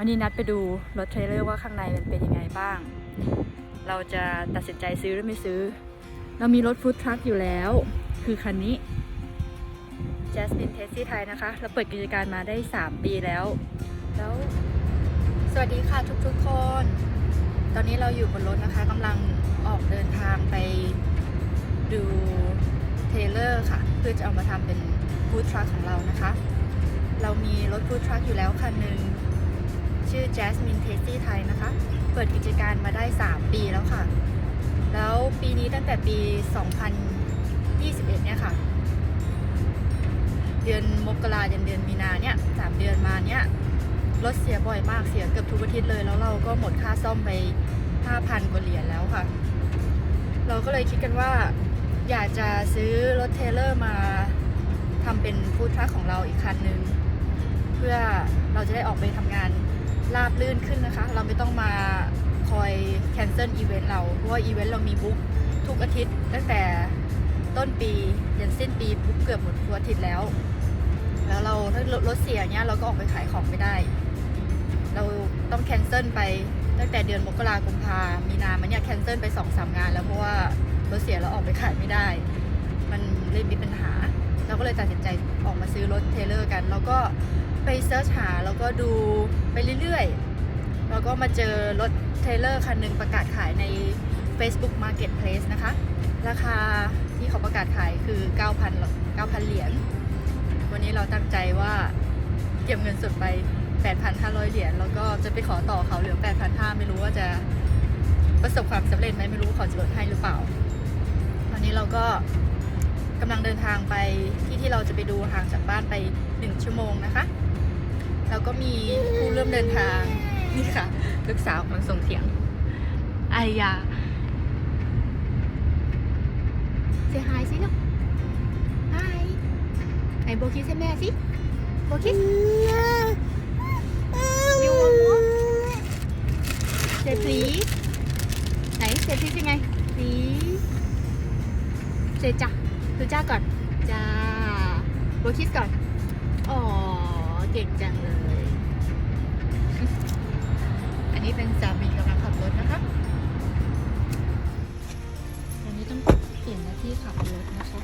วันนี้นัดไปดูรถเทรลเลอร์ว่าข้างในมันเป็นยังไงบ้าง เราจะตัดสินใจซื้อหรือไม่ซื้อ เรามีรถฟู้ดทรัคอยู่แล้ว คือคันนี้ Jasmine t a x i ไทยนะคะ เราเปิดกิจการมาได้ 3 ปีแล้ว แล้ว สวัสดีค่ะทุกๆคน ตอนนี้เราอยู่บนรถนะคะกำลังออกเดินทางไปดูเทรลเลอร์ค่ะ เพื่อจะเอามาทำเป็นฟู้ดทรัคของเรานะคะ เรามีรถฟู้ดทรัคอยู่แล้วคันหนึ่ง ชื่อ Jasmine Tasty ไทยนะคะ เปิดกิจการมาได้ 3 ปีแล้วค่ะ แล้วปีนี้ตั้งแต่ปี 2021 เนี่ยค่ะ เดือนมกรายันเดือนมีนาเนี่ยสามเดือนมาเนี่ยรถเสียบ่อยมากเสียเกือบทุกอาทิตย์เลย แล้วเราก็หมดค่าซ่อมไป 5,000 กว่าเหรียญแล้วค่ะ เราก็เลยคิดกันว่าอยากจะซื้อรถเทเลอร์มาทำเป็นฟู้ดทรัคของเราอีกคันหนึ่งเพื่อเราจะได้ออกไปทำงาน ราบลื่นขึ้นนะคะ เราไม่ต้องมาคอยแคนเซิลอีเวนต์เรา เพราะว่าอีเวนต์เรามีบุ๊กทุกอาทิตย์ ตั้งแต่ต้นปียันสิ้นปีบุ๊กเกือบหมดทุกอาทิตย์แล้ว แล้วเราถ้ารถเสียเนี้ยเราก็ออกไปขายของไม่ได้ เราต้องแคนเซิลไปตั้งแต่เดือนมกราคมพามีนามันเนี่ยแคนเซิลไปสองสามงาน แล้วเพราะว่ารถเสียเราออกไปขายไม่ได้ มันเลยมีปัญหา เราก็เลยตัดสินใจออกมาซื้อรถเทเลอร์กัน แล้วก็ ไปเซิร์ชหาแล้วก็ดูไปเรื่อยๆ แล้วก็มาเจอรถเทรลเลอร์คันหนึ่งประกาศขายใน Facebook Marketplace นะคะ ราคาที่เขาประกาศขายคือ 9,000 9,000 เหรียญ วันนี้เราตั้งใจว่าเก็บเงินสดไป 8,500 เหรียญ แล้วก็จะไปขอต่อเขาเหลือ 8,500 ไม่รู้ว่าจะประสบความสำเร็จไหมไม่รู้เขาจะลดให้หรือเปล่า ตอนนี้เราก็กำลังเดินทางไปที่ที่เราจะไปดูห่างจากบ้านไป 1 ชั่วโมงนะคะ แล้วก็มีผู้เริ่มเดินทาง นี่ค่ะ ลูกสาวกำลังส่งเสียงอายาเซฮายสิลูกฮายไหนโบคิสให้แม่สิโบคิส You want more? say please ไหน say please ยังไง please say จ้าดูจ้าก่อนจ้าโบคิสก่อนอ๋อ เก่งจังเลย อันนี้เป็นสามีกำลังขับรถนะคะอันนี้ต้องเปลี่ยนหน้าที่ขับรถนะคะ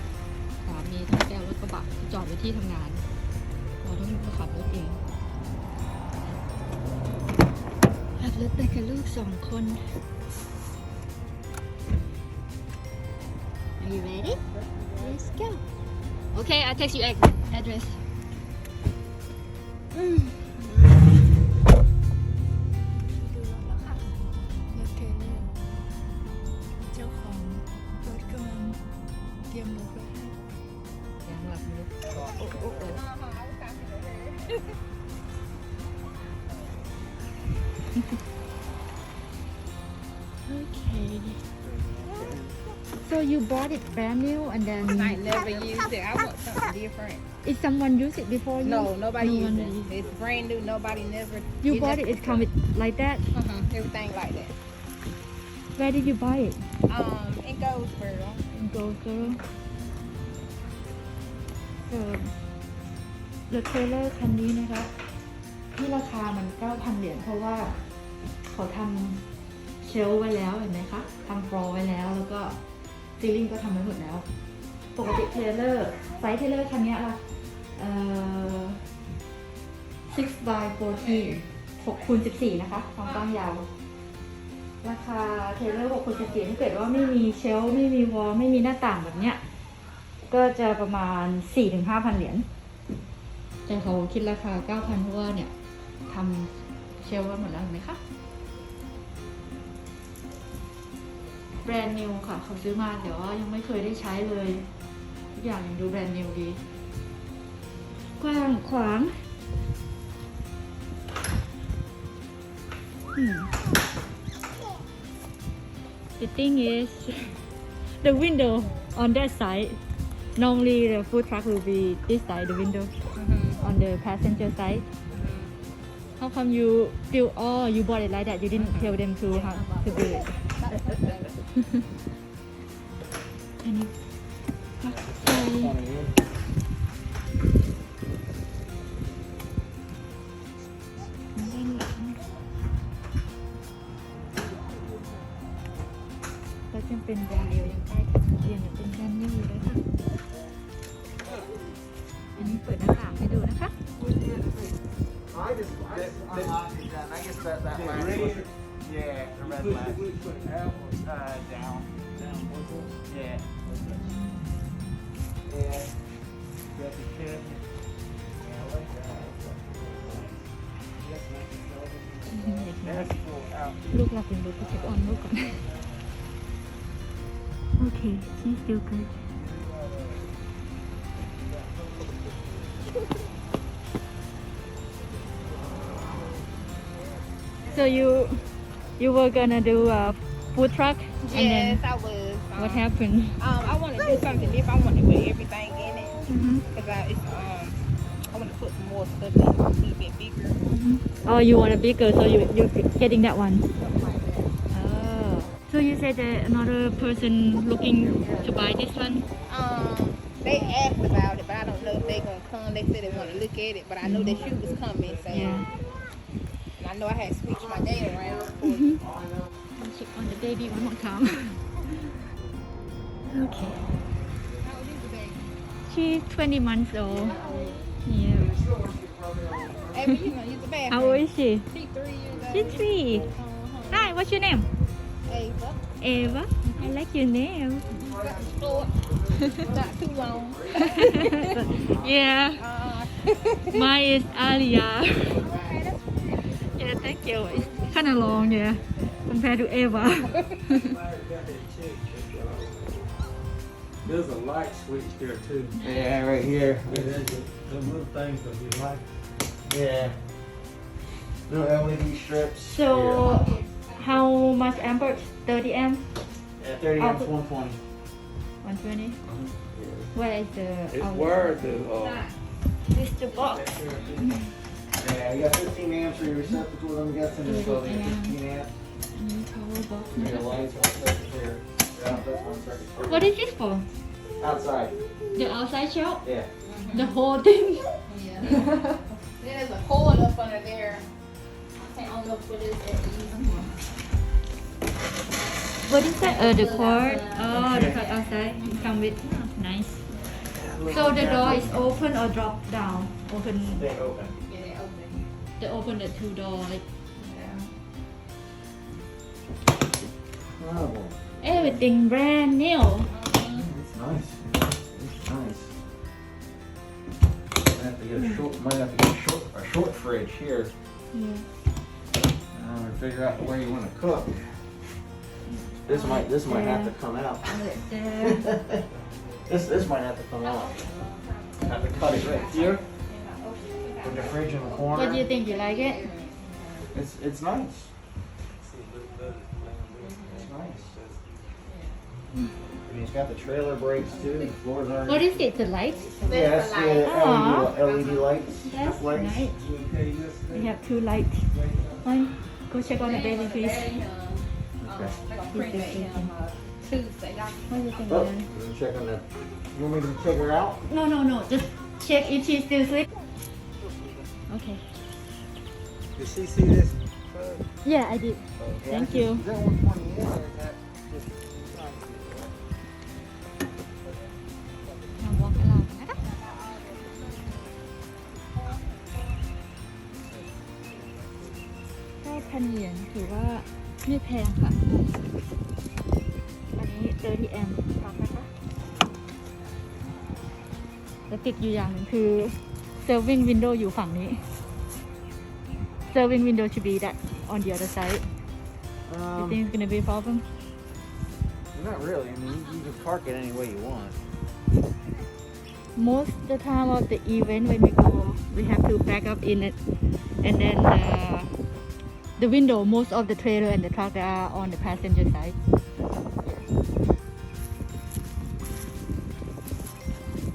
สามีต้องแก้วรถกระบะที่จอดไว้ที่ทำงาน เราต้องมาขับรถเอง ขับรถไปกับลูกสองคน Are you ready? Let's go. Okay, I'll text you address. ยมรถไว้ให้ยังหลับอยู่โอ้โอ้โอ้ Okay. So you bought it brand new and then I never used it. I want something different. Is someone used it before you? No, nobody No used one it. used It's brand new. Nobody never. You bought it. It come with like that. Uh-huh, everything like that. Where did you buy it? Um, it goes for In Goldsboro. So the trailer คันนี้นะคะที่ราคามัน 9,000 เหรียญเพราะว่าเขาทำเชลฟ์ไว้แล้วเห็นไหมคะทำฟลอร์ไว้แล้วแล้วก็ซีลิงก็ทำไว้หมดแล้ว ปกติเทเลอร์ไซส์เทเลอร์คันนี้ล่ะเอ่อ6 by 14 6คูณ14นะคะความกว้างยาว ราคาเทเลอร์6คูณ14ถ้าเกิดว่าไม่มีเชลไม่มีวอลไม่มีหน้าต่างแบบเนี้ย ก็จะประมาณ4-5,000เหรียญ แต่เขาคิดราคา9,000เพราะว่าเนี่ยทำเชลฟ์ไว้หมดแล้วเห็นไหมคะแบรนด์นิวค่ะ เขาซื้อมาแต่ว่ายังไม่เคยได้ใช้เลย อย่างยังดูแบรนด์นิวดี กว้างขวาง Hmm. The thing is, the window on that side, normally the food truck will be this side, the window Mm-hmm. on the passenger side. How come you feel, oh, you bought it like that? You didn't tell them to how to do it. อั she's still good so you you were gonna do a food truck and Yes, then I was. Um, what happened Um, I want to do something different. I want to put everything in it because I, it's um, I want to put some more stuff in it, a little bit bigger. oh you want a bigger so you you're getting that one so you said that another person looking to buy this one Um, they asked about it, but I don't know if they're gonna come. They said they want to look at it, but I know that shoe was coming, so yeah and I know I had switched my day around. I'll check on the baby one more time. okay. How old is the baby? She's 20 months old. Yeah. You know. How old is she? She three years old. She's three. Uh-huh. Hi, what's your name? Ava. Eva. I like your name. Got the store. Not too long. yeah. Uh, Mine is Alia. yeah, thank you. It's kind of long, yeah, compared to Eva. There's a light switch there too. Yeah, right here. Yeah, there's a, the little things that you like. Yeah. Little LED strips. so, how much amperage? 30 amp? Yeah, 30 amps, 120. 120? Where is the It's outlet? where the, uh, This the box. Yeah, you got 15 amps for your receptacles, I'm guessing. There's probably 15 amps. And power box. For your lights, one circuit here. Yeah, that's one circuit here. What is this for? Outside. The outside shelf? Yeah. The whole thing? Yeah. there's a cord up under what is that What is that? Uh, the cord. Oh, the cord outside. It come with. Nice. So the door is open or drop down? Open. They open. Yeah, they open. They open the two door. Like Oh, everything brand new. it's nice. It's nice. Might have to get a short, might have to get a short, a short fridge here. Yeah. And figure out where you want to cook. This oh, might, this might have to come out. This, this might have to come out. Have to cut it right here. Put the fridge in the corner. what do you think? You like it? It's, it's nice. It's nice. I mean, it's got the trailer brakes too. The floors are. What is it? The lights? Yeah, it's the Aw. LED, LED lights. That's lights. nice. We have two lights. One. Go check on the baby, please. Um, okay. He's just sleeping. Tuesday. What do you oh, think? Oh, Dylan? let check on that. You want me to check her out? No, no, no. Just check if she's still asleep. Okay. did she see this? Yeah, I did. Thank you. Is that 120 in or is that 1,000เหรียญถือว่าไม่แพงค่ะ อันนี้เจอที่แอมฟังนะคะแต่ติดอยู่อย่างนึงคือเซอร์วิงวินโดว์อยู่ฝั่งนี้เซอร์วิงวินโดว์ should be that on the other side um, you think it's gonna be a problem not really I mean you can park it any way you want most the time of the event when we go we have to back up in it and then uh, the window most of the trailer and the truck are on the passenger side.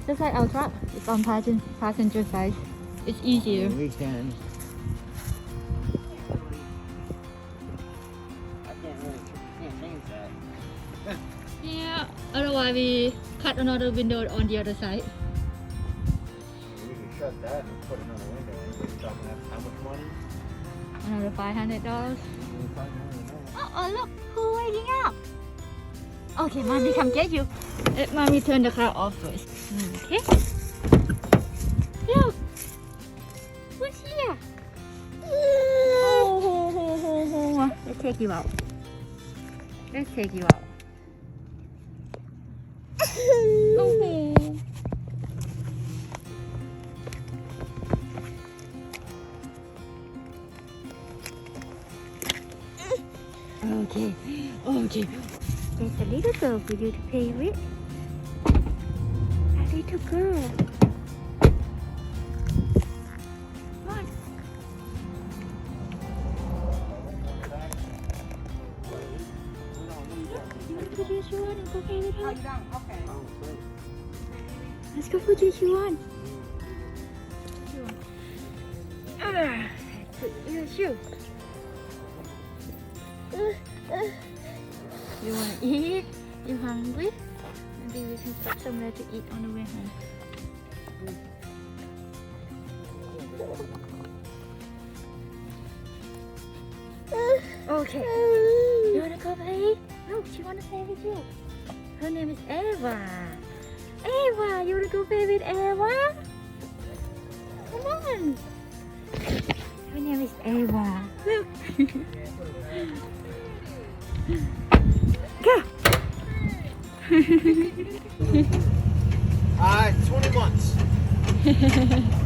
Just like our truck it's on passen- passenger side. It's easier. We can't change that. yeah otherwise we cut another window on the other side. We can shut that and put another another 500 dollars $500. Oh, oh look, who waking up? Okay, mommy, come get you. Let mommy turn the car off first. Hmm, okay. Look. Who's here? Oh, ho, ho, ho, ho. Let's take you out. Let's take you out. Okay, okay. There's a little girl for you to play with. A little girl. Come on. You want to put your shoe on and go play with her? Okay. Let's go put your shoe on. Shoe on. Ah, put your shoe. Somewhere to eat on the way home. Okay. You wanna go play? No, she wanna play with you. Her name is Eva. Eva, you wanna go play with Eva? Come on. Her name is Eva. Look. Go. Uh, 20 months.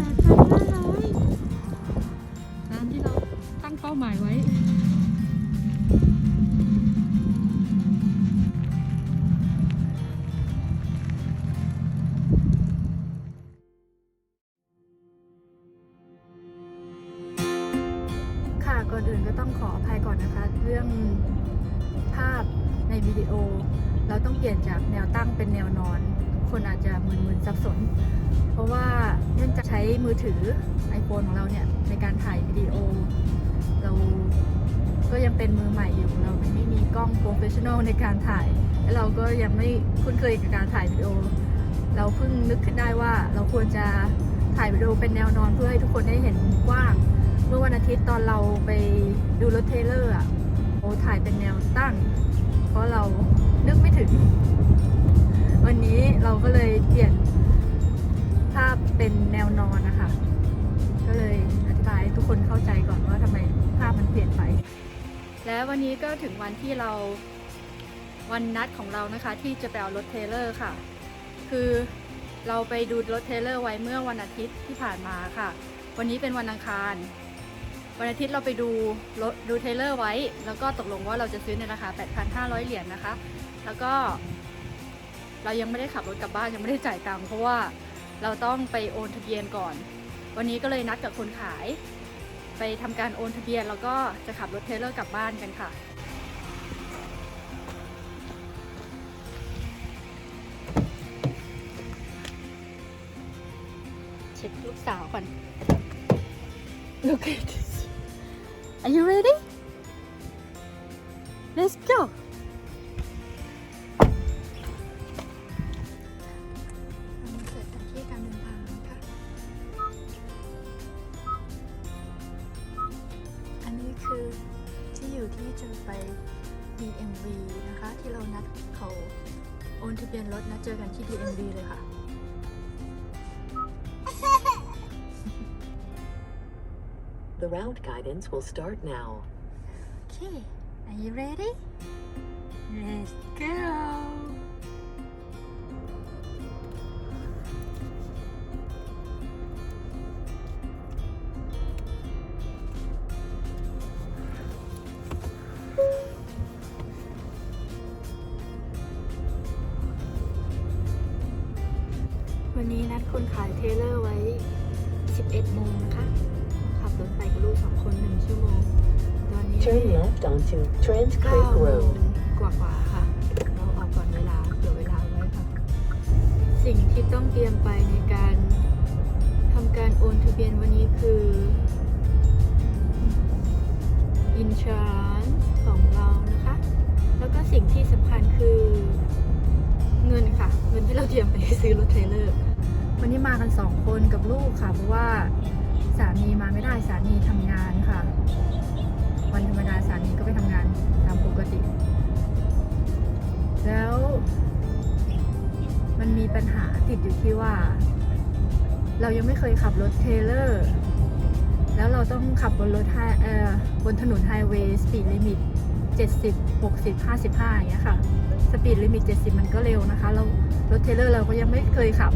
8,500ตามที่เราตั้งเป้าหมายไว้ iPhone ของเราเนี่ยในการถ่ายวิดีโอ เราก็ยังเป็นมือใหม่อยู่เราไม่มีกล้องโปรเฟชชั่นอลในการถ่าย และเราก็ยังไม่คุ้นเคยกับการถ่ายวิดีโอ เราเพิ่งนึกขึ้นได้ว่าเราควรจะถ่ายวิดีโอเป็นแนวนอนเพื่อให้ทุกคนได้เห็นกว้าง เมื่อวันอาทิตย์ตอนเราไปดูรถเทเลอร์อะโอ้ถ่ายเป็นแนวตั้ง เพราะเรานึกไม่ถึง วันนี้เราก็เลยเปลี่ยนภาพเป็นแนวนอนนะคะ ก็เลยอธิบายให้ทุกคนเข้าใจก่อนว่าทำไมภาพมันเปลี่ยนไป และวันนี้ก็ถึงวันที่เราวันนัดของเรานะคะที่จะไปเอารถเทเลอร์ค่ะ คือเราไปดูรถเทเลอร์ไว้เมื่อวันอาทิตย์ที่ผ่านมาค่ะ วันนี้เป็นวันอังคาร วันอาทิตย์เราไปดูรถดูเทเลอร์ไว้ แล้วก็ตกลงว่าเราจะซื้อในราคา 8,500 เหรียญนะคะ แล้วก็ เรายังไม่ได้ขับรถกลับบ้านยังไม่ได้จ่ายตังค์เพราะว่าเราต้องไปโอนทะเบียนก่อน วันนี้ก็เลยนัดกับคนขาย ไปทำการโอนทะเบียนแล้วก็จะขับรถเทเลอร์กลับบ้านกันค่ะเช็คลูกสาวก่อน Look at this Are you ready Let's go The route guidance will start now. Okay, are you ready? Let's go. วันนี้นัดคนขายเทเลอร์ไว้ 11 โมงนะคะ รถไฟกับลูกสองคนหนึ่งชั่วโมง ตอนนี้ Turn left onto Trent Creek Road กว่ากว่ค่ะ เราออกก่อนเวลาเดี๋ยวเวลาไว้ค่ะ สิ่งที่ต้องเตรียมไปในการทำการโอนทะเบียนวันนี้คือ insurance ของเรานะคะ แล้วก็สิ่งที่สำคัญคือเงินค่ะ เงินที่เราเตรียมไปซื้อรถเทรลเลอร์ วันนี้มากันสองคนกับลูกค่ะ เพราะว่า สามีมาไม่ได้สามีทำงานค่ะ วันธรรมดาสามีก็ไปทำงานตามปกติ แล้วมันมีปัญหาติดอยู่ที่ว่า เรายังไม่เคยขับรถเทเลอร์ แล้วเราต้องขับบนรถไฮเอ่อบนถนนไฮเวย์สปีดลิมิต 70 60 55อย่างเงี้ยค่ะสปีดลิมิต 70 มันก็เร็วนะคะ เรารถเทเลอร์เราก็ยังไม่เคยขับ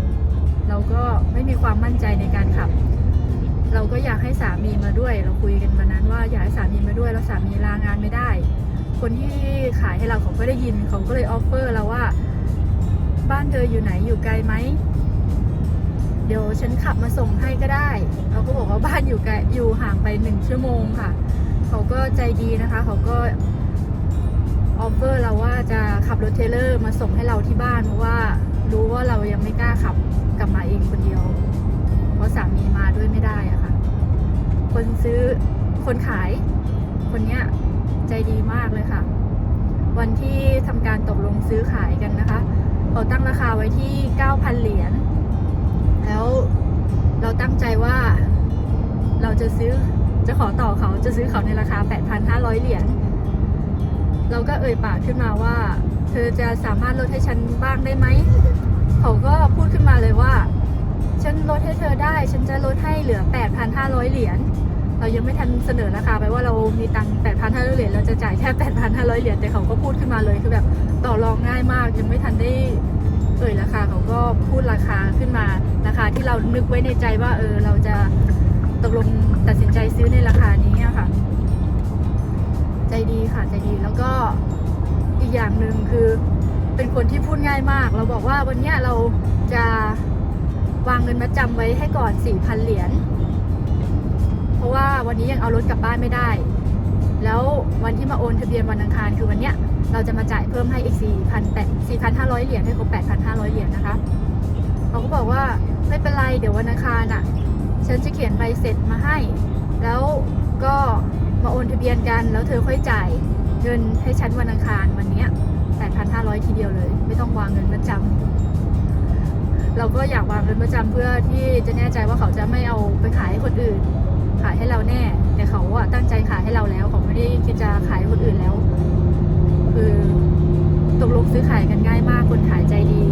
เราก็ไม่มีความมั่นใจในการขับ เราก็อยากให้สามีมาด้วย เราคุยกันวันนั้นว่าอยากให้สามีมาด้วยแล้วสามีลางานไม่ได้ คนที่ขายให้เราเขาก็ได้ยินเขาก็เลยออฟเฟอร์เราว่า บ้านเธออยู่ไหนอยู่ไกลไหมเดี๋ยวฉันขับมาส่งให้ก็ได้ เราก็บอกว่าบ้านอยู่ไกลอยู่ห่างไปหนึ่งชั่วโมงค่ะ เขาก็ใจดีนะคะ เขาก็ออฟเฟอร์เราว่าจะขับรถเทเลอร์มาส่งให้เราที่บ้านเพราะว่ารู้ว่าเรายังไม่กล้าขับกลับมาเองคนเดียว เพราะสามีมาด้วยไม่ได้อะค่ะ คนซื้อคนขายคนเนี้ยใจดีมากเลยค่ะ วันที่ทำการตกลงซื้อขายกันนะคะเขาตั้งราคาไว้ที่ 9,000 เหรียญแล้วเราตั้งใจว่าเราจะซื้อจะขอต่อเขาจะซื้อเขาในราคา 8,500 เหรียญเราก็เอ่ยปากขึ้นมาว่า เธอจะสามารถลดให้ฉันบ้างได้ไหม เขาก็พูดขึ้นมาเลยว่า ฉันลดให้เธอได้ ฉันจะลดให้เหลือ 8,500 เหรียญ เรายังไม่ทันเสนอราคาไปว่าเรามีตังค์8,500 เหรียญ เราจะจ่ายแค่ 8,500 เหรียญ แต่เขาก็พูดขึ้นมาเลย คือแบบต่อรองง่ายมาก ยังไม่ทันได้เอ่ยราคาเขาก็พูดราคาขึ้นมา ราคาที่เรานึกไว้ในใจว่า เออ เราจะตกลงตัดสินใจซื้อในราคานี้ค่ะ ใจดีค่ะ ใจดี แล้วก็อีกอย่างหนึ่งคือเป็นคนที่พูดง่ายมาก เราบอกว่าวันนี้เราจะ วางเงินมาจำไว้ให้ก่อน 4,000 เหรียญ เพราะว่าวันนี้ยังเอารถกลับบ้านไม่ได้ แล้ววันที่มาโอนทะเบียนวันอังคารคือวันเนี้ย เราจะมาจ่ายเพิ่มให้อีก 4,000แต่4,500 เหรียญให้ครบ8,500 เหรียญนะคะ เขาก็บอกว่าไม่เป็นไรเดี๋ยววันอังคารอะ ฉันจะเขียนใบเสร็จมาให้ แล้วก็มาโอนทะเบียนกัน แล้วเธอค่อยจ่ายเงินให้ฉันวันอังคารวันเนี้ย8,500 ทีเดียวเลย ไม่ต้องวางเงินมาจำ เราก็อยากวางเงินมาจำเพื่อที่จะแน่ใจว่าเขาจะไม่เอาไปขายให้คนอื่น ขายให้เราแน่ แต่เขาอะตั้งใจขายให้เราแล้วเขาไม่ได้คิดจะขายคนอื่นแล้ว คือตกลงซื้อขายกันง่ายมากคนขายใจดี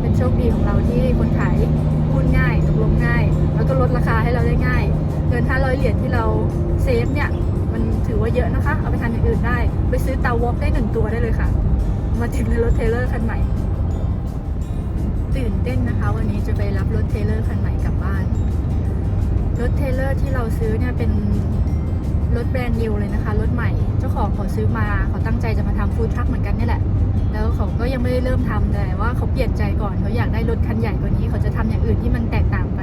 เป็นโชคดีของเราที่คนขายพูดง่ายตกลงง่าย แล้วก็ลดราคาให้เราได้ง่ายเงิน500เหรียญที่เราเซฟเนี่ยมันถือว่าเยอะนะคะ เอาไปทำอย่างอื่นได้ ไปซื้อเตาวอกได้หนึ่งตัวได้เลยค่ะ มาถึงในรถเทเลอร์คันใหม่ ตื่นเต้นนะคะ วันนี้จะไปรับรถเทเลอร์คันใหม่กลับบ้าน รถเทเลอร์ที่เราซื้อเนี่ยเป็นรถแบรนด์นิวเลยนะคะ รถใหม่ เจ้าของเขาซื้อมาเขาตั้งใจจะมาทำฟู้ดทรัคเหมือนกันนี่แหละ แล้วเขาก็ยังไม่ได้เริ่มทำแต่ว่าเขาเปลี่ยนใจก่อนเขาอยากได้รถคันใหญ่กว่านี้ เขาจะทำอย่างอื่นที่มันแตกต่างไป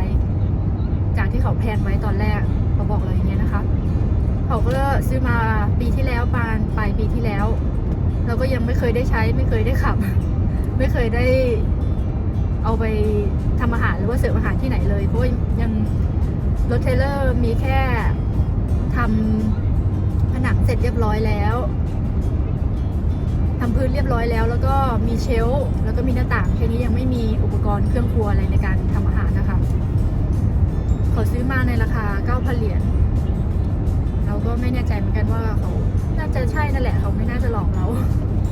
จากที่เขาแพลนไว้ตอนแรกเขาบอกเราอย่างเงี้ยนะคะ เขาก็ซื้อมาปีที่แล้วปานปลายปีที่แล้ว เราก็ยังไม่เคยได้ใช้ไม่เคยได้ขับ ไม่เคยได้ เอาไปทำอาหารหรือว่าเสิร์ฟอาหารที่ไหนเลยเพราะยังรถเทรลเลอร์มีแค่ทำผนังเสร็จเรียบร้อยแล้วทำพื้นเรียบร้อยแล้ว แล้วก็มีเชลฟ์แล้วก็มีหน้าต่างแค่นี้ยังไม่มีอุปกรณ์เครื่องครัวอะไรในการทำอาหารนะคะเขาซื้อมาในราคา 9,000 เหรียญเราก็ไม่แน่ใจเหมือนกันว่าเขาน่าจะใช่นั่นแหละเขาไม่น่าจะหลอกเรา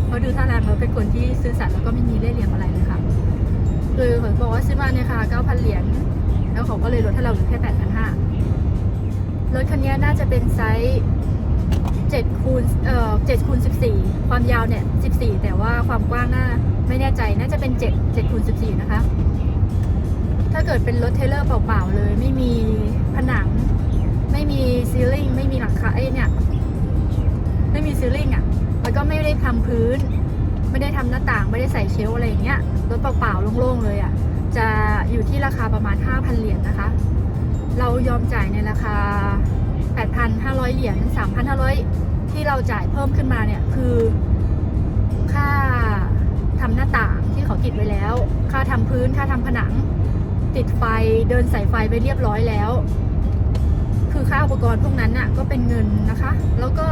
เพราะดูท่าทางเขาเป็นคนที่ซื่อสัตย์แล้วก็ไม่มีเล่ห์เหลี่ยมอะไรเลย ค่ะคือเขาบอกว่าซื้อมาเนี่ยค่ะ9,000เหรียญแล้วเขาก็เลยลดให้เราเหลือแค่8,500รถคันนี้น่าจะเป็นไซส์7คูณเอ่อ7คูณ14ความยาวเนี่ย14แต่ว่าความกว้างน่าไม่แน่ใจน่าจะเป็น7 7คูณ14นะคะ ถ้าเกิดเป็นรถเทเลอร์เปล่าๆเลย ไม่มีผนัง ไม่มีซีลิ่งไม่มีหลังคาเอ้เนี่ยไม่มีซีลิ่งอะแล้วก็ไม่ได้ทำพื้น ไม่ได้ทำหน้าต่างไม่ได้ใส่เชลอะไรอย่างเงี้ยรถเปล่าๆโล่งๆเลยอะจะอยู่ที่ราคาประมาณ 5,000 เหรียญนะคะ เรายอมจ่ายในราคา 8,500 เหรียญ3,500 ที่เราจ่ายเพิ่มขึ้นมาเนี่ยคือค่าทำหน้าต่างที่เขาติดไว้แล้ว ค่าทำพื้นค่าทำผนัง ติดไฟเดินสายไฟไปเรียบร้อยแล้ว คือค่าอุปกรณ์พวกนั้นน่ะก็เป็นเงินนะคะ แล้วก็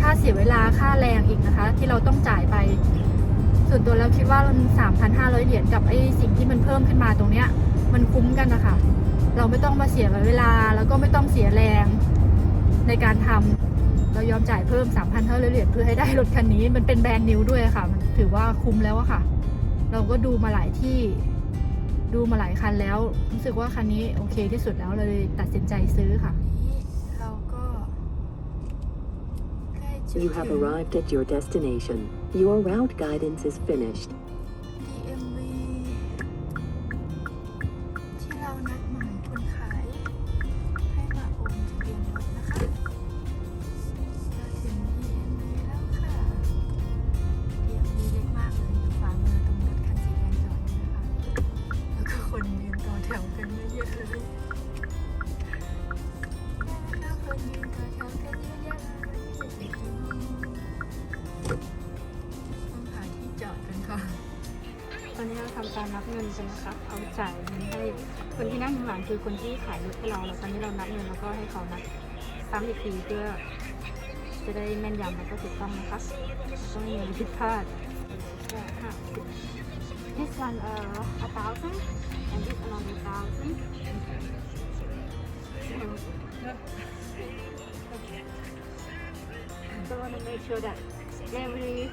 ค่าเสียเวลาค่าแรงอีกนะคะ ที่เราต้องจ่ายไป ส่วนตัวแล้วคิดว่า3,500 เหรียญกับไอ้สิ่งที่มันเพิ่มขึ้นมาตรงเนี้ย มันคุ้มกันนะคะเราไม่ต้องมาเสียเวลาแล้วก็ไม่ต้องเสียแรงในการทำเรายอมจ่ายเพิ่ม 3,500 เหรียญเพื่อให้ได้รถคันนี้มันเป็นแบรนด์นิวด้วยค่ะ มันถือว่าคุ้มแล้วอะค่ะ เราก็ดูมาหลายที่ดูมาหลายคันแล้ว รู้สึกว่าคันนี้โอเคที่สุดแล้วเลยตัดสินใจซื้อค่ะ เราก็ใกล้จะ You have arrived at your destination. Your route guidance is finished. เขานับซ้ำอีกทีเพื่อจะได้แม่นยำแล้วก็ถูกต้องนะคะแล้วก็ไม่มีผิดพลาดแปดห้าสิบ This one uh, a thousand and this another thousand. So I want to make sure that every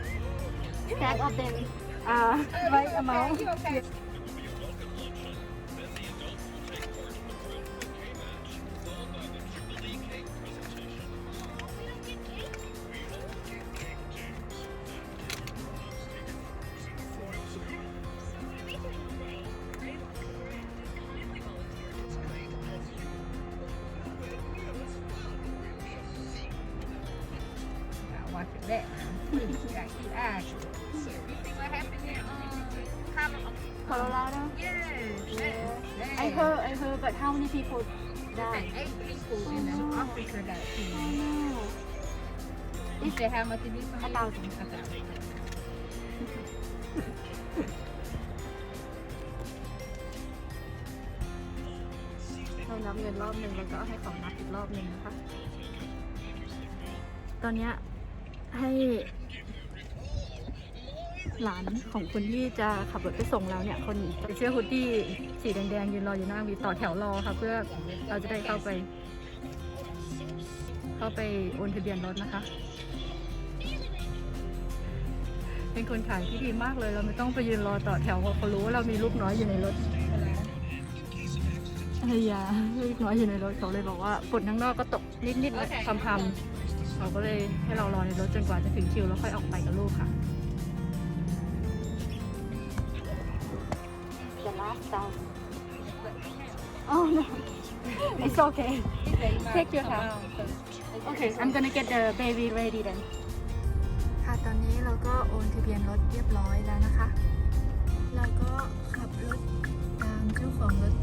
stack of them are right amount. I heard, I heard, but how many people died? Eight people in Oh. Africa that Oh, If they have much to do a thousand. A thousand. เรานับเงินรอบหนึ่งแล้วก็ให้เขานับอีกรอบหนึ่งนะคะ ตอนเนี้ยให้ หลานของคนที่จะขับรถไปส่งเราเนี่ยคนใส่เสื้อฮูดดี้สีแดงๆยืนรออยู่หน้าวีต่อแถวรอค่ะเพื่อเราจะได้เข้าไป เข้าไปโอนทะเบียนรถนะคะ เป็นคนขายที่ดีมากเลยเราไม่ต้องไปยืนรอต่อแถวเพราะเขารู้ว่าเรามีลูกน้อยอยู่ในรถภรรยาลูกน้อยอยู่ในรถเขาเลยบอกว่าฝนข้างนอกก็ตกนิดๆและพรำๆเขาก็เลยให้เรารอในรถจนกว่าจะถึงคิวแล้วค่อยออกไปกับลูกค่ะ The last time Oh no It's okay Take your time Okay I'm gonna get the baby ready then ค่ะตอนนี้เราก็โอนทะเบียนรถเรียบร้อยแล้วนะคะ เราก็ขับรถตามเจ้าของรถ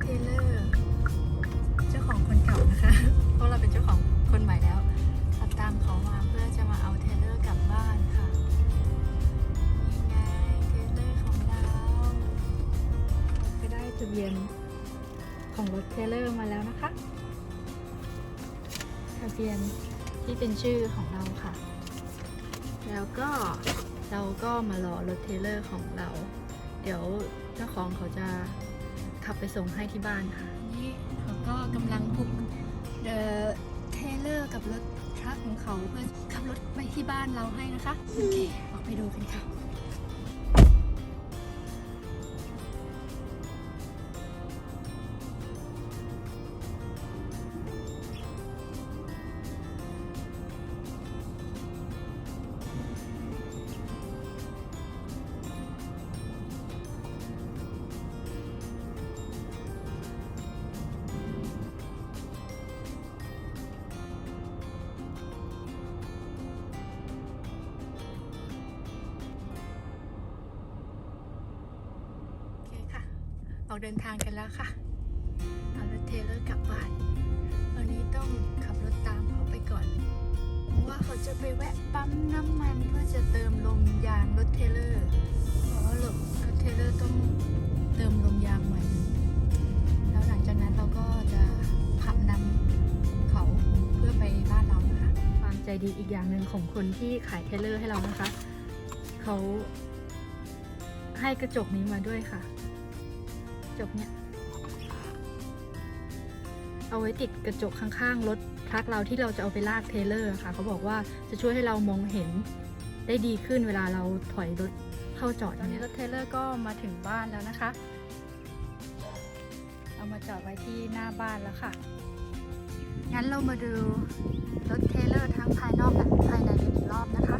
เทเลอร์ เจ้าของคนเก่านะคะ เพราะเราเป็นเจ้าของคนใหม่แล้ว เบียนของรถเทเลอร์มาแล้วนะคะทะเบียนที่เป็นชื่อของเราค่ะ แล้วก็เราก็มารอรถเทเลอร์ของเรา เดี๋ยวเจ้าของเขาจะขับไปส่งให้ที่บ้านค่ะ นี่เขาก็กำลังพุกเดอเทเลอร์กับรถทรัคของเขาเพื่อขับรถไปที่บ้านเราให้นะคะ โอเค ออกไปดูกันค่ะ เดินทางกันแล้วค่ะเอารถเทเลอร์กลับบ้านวันนี้ต้องขับรถตามเขาไปก่อนเพราะว่าเขาจะไปแวะปั๊มน้ำมันเพื่อจะเติมลมยางรถเทเลอร์รถเทเลอร์ต้องเติมลมยางใหม่แล้วหลังจากนั้นเราก็จะขับนำเขาเพื่อไปบ้านเรานะคะความใจดีอีกอย่างหนึ่งของคนที่ขายเทเลอร์ให้เรานะคะ เขาให้กระจกนี้มาด้วยค่ะ จกเนี้ยเอาไว้ติดกระจกข้างๆรถทรัคเราที่เราจะเอาไปลากเทเลอร์ค่ะ เขาบอกว่าจะช่วยให้เรามองเห็นได้ดีขึ้นเวลาเราถอยรถเข้าจอดตอนนี้รถเทเลอร์ก็มาถึงบ้านแล้วนะคะ เอามาจอดไว้ที่หน้าบ้านแล้วค่ะ งั้นเรามาดูรถเทเลอร์ทั้งภายนอกและภายในกันอีกรอบนะคะ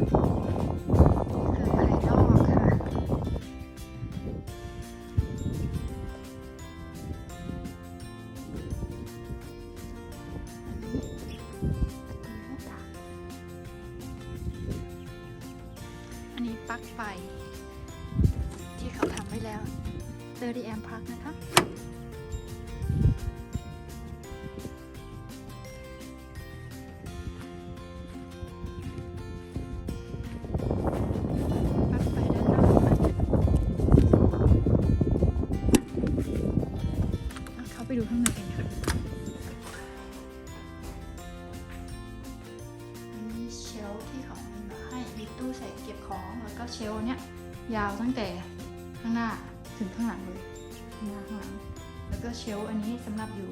อับอยู่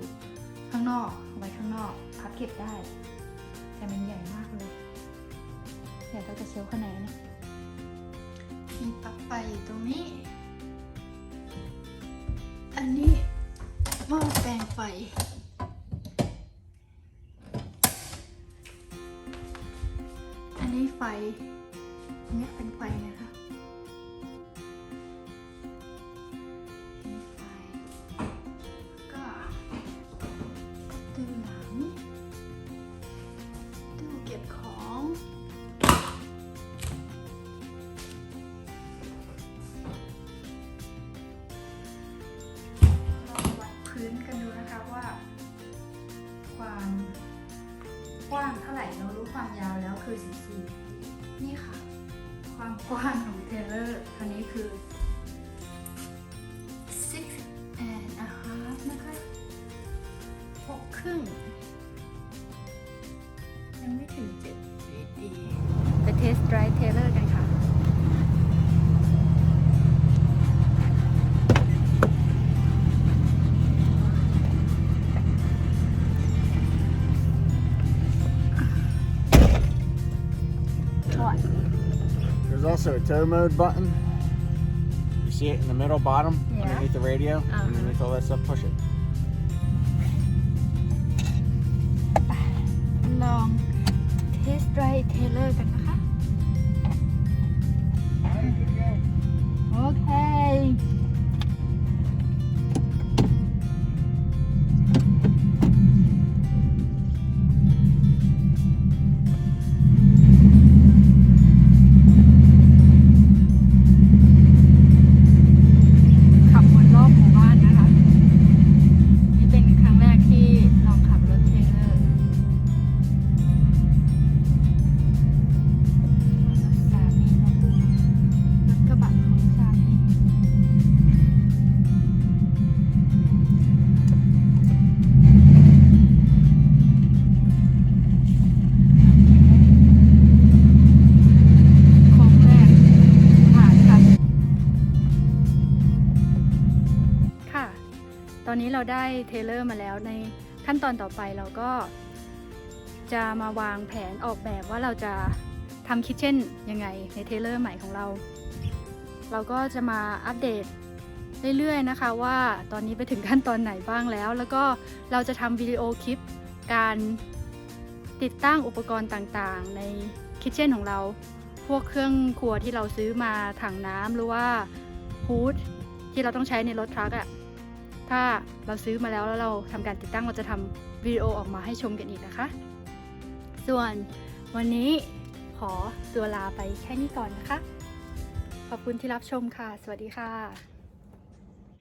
ข้างนอกเอาไว้ข้างนอกพับเก็บได้ แต่มันใหญ่มากเลยใหญ่เท่ากับเชลฟ์ข้างใน What? There's also a tow mode button. You see it in the middle bottom Yeah. underneath the radio. Uh-huh. Underneath all that stuff, push it. ลองเทสไดรฟ์เทเลอร์กันนะคะ โ เราได้เทเลอร์มาแล้วในขั้นตอนต่อไปเราก็จะมาวางแผนออกแบบว่าเราจะทำคิทเช่นยังไงในเทเลอร์ใหม่ของเรา เราก็จะมาอัปเดตเรื่อยๆนะคะว่าตอนนี้ไปถึงขั้นตอนไหนบ้างแล้ว แล้วก็เราจะทำวิดีโอคลิปการติดตั้งอุปกรณ์ต่างๆ ในคิทเช่นของเรา พวกเครื่องครัวที่เราซื้อมาถังน้ำหรือว่าฮูดที่เราต้องใช้ในรถทรัคอะ ถ้าเราซื้อมาแล้วแล้วเราทำการติดตั้งเราจะทำวิดีโอออกมาให้ชมกันอีกนะคะ ส่วนวันนี้ขอตัวลาไปแค่นี้ก่อนนะคะ ขอบคุณที่รับชมค่ะ สวัสดีค่ะ